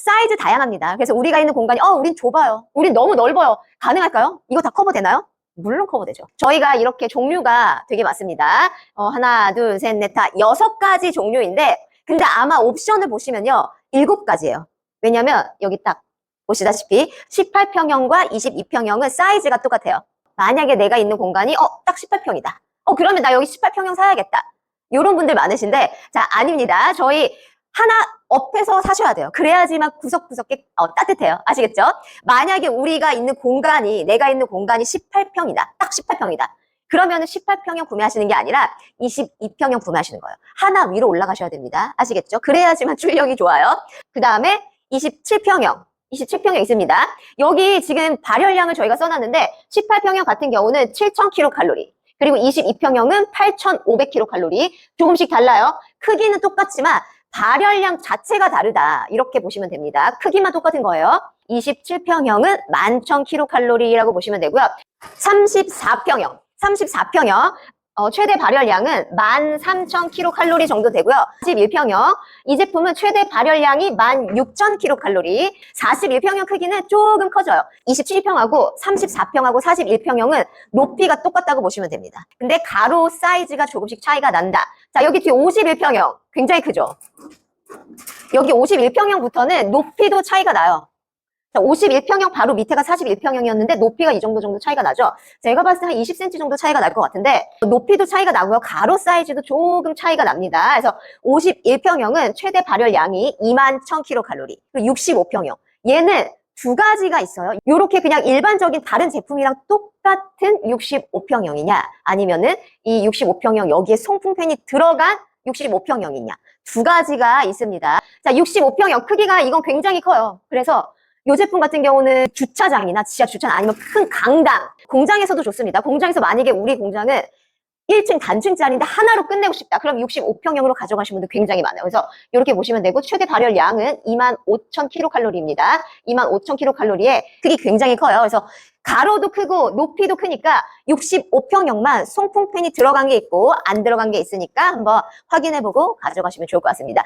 사이즈 다양합니다. 그래서 우리가 있는 공간이 어, 우린 좁아요. 우린 너무 넓어요. 가능할까요? 이거 다 커버되나요? 물론 커버되죠. 저희가 이렇게 종류가 되게 많습니다. 어, 하나, 둘, 셋, 넷, 다 여섯 가지 종류인데, 근데 아마 옵션을 보시면요, 일곱 가지예요. 왜냐면 여기 딱 보시다시피 18평형과 22평형은 사이즈가 똑같아요. 만약에 내가 있는 공간이 어, 딱 18평이다. 어, 그러면 나 여기 18평형 사야겠다. 이런 분들 많으신데, 자, 아닙니다. 저희 하나 업해서 사셔야 돼요. 그래야지만 구석구석에 어, 따뜻해요. 아시겠죠? 만약에 우리가 있는 공간이, 내가 있는 공간이 18평이다. 딱 18평이다. 그러면 은 18평형 구매하시는 게 아니라 22평형 구매하시는 거예요. 하나 위로 올라가셔야 됩니다. 아시겠죠? 그래야지만 출력이 좋아요. 그 다음에 27평형. 27평형 있습니다. 여기 지금 발열량을 저희가 써놨는데 18평형 같은 경우는 7,000kcal 그리고 22평형은 8,500kcal 조금씩 달라요. 크기는 똑같지만 발열량 자체가 다르다. 이렇게 보시면 됩니다. 크기만 똑같은 거예요. 27평형은 11,000kcal라고 보시면 되고요. 34평형, 34평형 어, 최대 발열량은 13,000kcal 정도 되고요. 41평형 이 제품은 최대 발열량이 16,000kcal 41평형 크기는 조금 커져요. 27평하고 34평하고 41평형은 높이가 똑같다고 보시면 됩니다. 근데 가로 사이즈가 조금씩 차이가 난다. 자 여기 뒤에 51평형 굉장히 크죠. 여기 51평형부터는 높이도 차이가 나요. 자, 51평형 바로 밑에가 41평형이었는데 높이가 이 정도 정도 차이가 나죠. 제가 봤을 때 한 20cm 정도 차이가 날 것 같은데 높이도 차이가 나고요. 가로 사이즈도 조금 차이가 납니다. 그래서 51평형은 최대 발열량이 21,000kcal 그리고 65평형 얘는 두 가지가 있어요. 이렇게 그냥 일반적인 다른 제품이랑 똑같은 65평형이냐 아니면은 이 65평형 여기에 송풍팬이 들어간 65평형이냐 두 가지가 있습니다. 자, 65평형 크기가 이건 굉장히 커요. 그래서 이 제품 같은 경우는 주차장이나 지하 주차장 아니면 큰 강당, 공장에서도 좋습니다. 공장에서 만약에 우리 공장은 1층 단층짜리인데 하나로 끝내고 싶다. 그럼 65평형으로 가져가시는 분들 굉장히 많아요. 그래서 이렇게 보시면 되고 최대 발열량은 25,000kcal입니다. 25,000kcal에 크기 굉장히 커요. 그래서 가로도 크고 높이도 크니까 65평형만 송풍팬이 들어간 게 있고 안 들어간 게 있으니까 한번 확인해보고 가져가시면 좋을 것 같습니다.